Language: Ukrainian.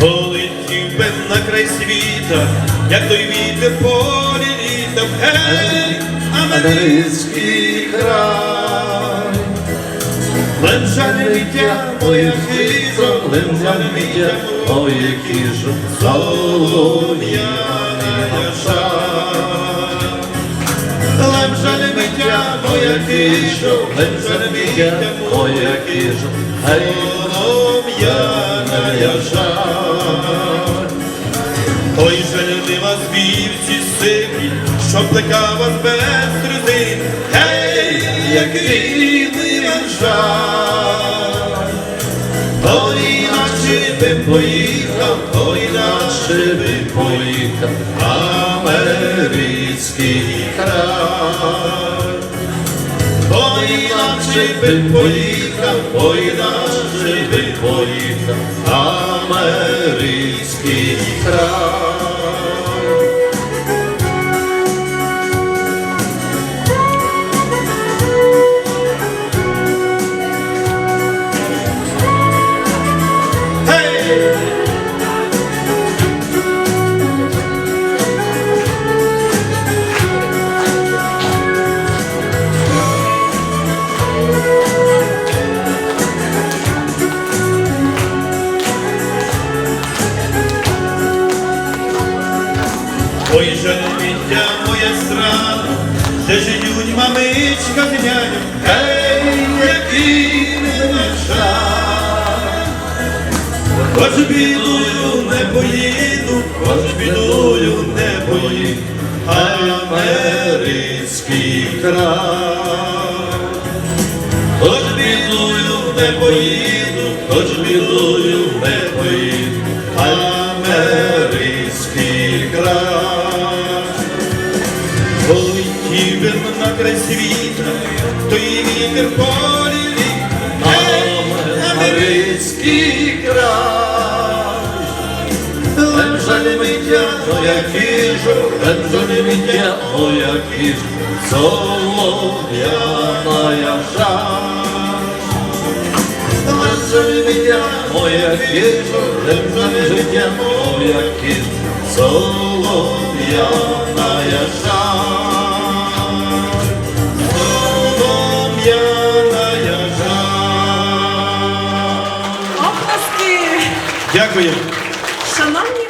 Полетів би на край світа, як той вітер полі літом, гей, американський край. Лемжане віття, моя хижо, лемжане віття, моє кіжо, солом'яна шар. Лемжане віття, моя хижо, лемжане віття, моя кіжо, гей, солом'яна шар. Ой, жалюлива звівці сиві, що плекав вас без сльози, гей, який ми жаль. Ой, іначе би поїхав, ой, іначе би поїхав, американський край. Ой, іначе би поїхав, ой, іначе би америцький край. Ой, жалюбіття моя страна, де живуть мамичка з няню, гей, який не жаль. Хоч бідою не поїду, хоч бідою не поїду, американський край. Хоч бідою не поїду, хоч бідою не поїду, американський Тібен на край світа, то і вітер полі літ, американський край. Лемжане миття, моя кіжо, лемжане миття, моя кіжо, солом'яна шар. Лемжане миття, моя кіжо, лемжане життя, моя кіжо, солом'яна шар. Дякую. Шановні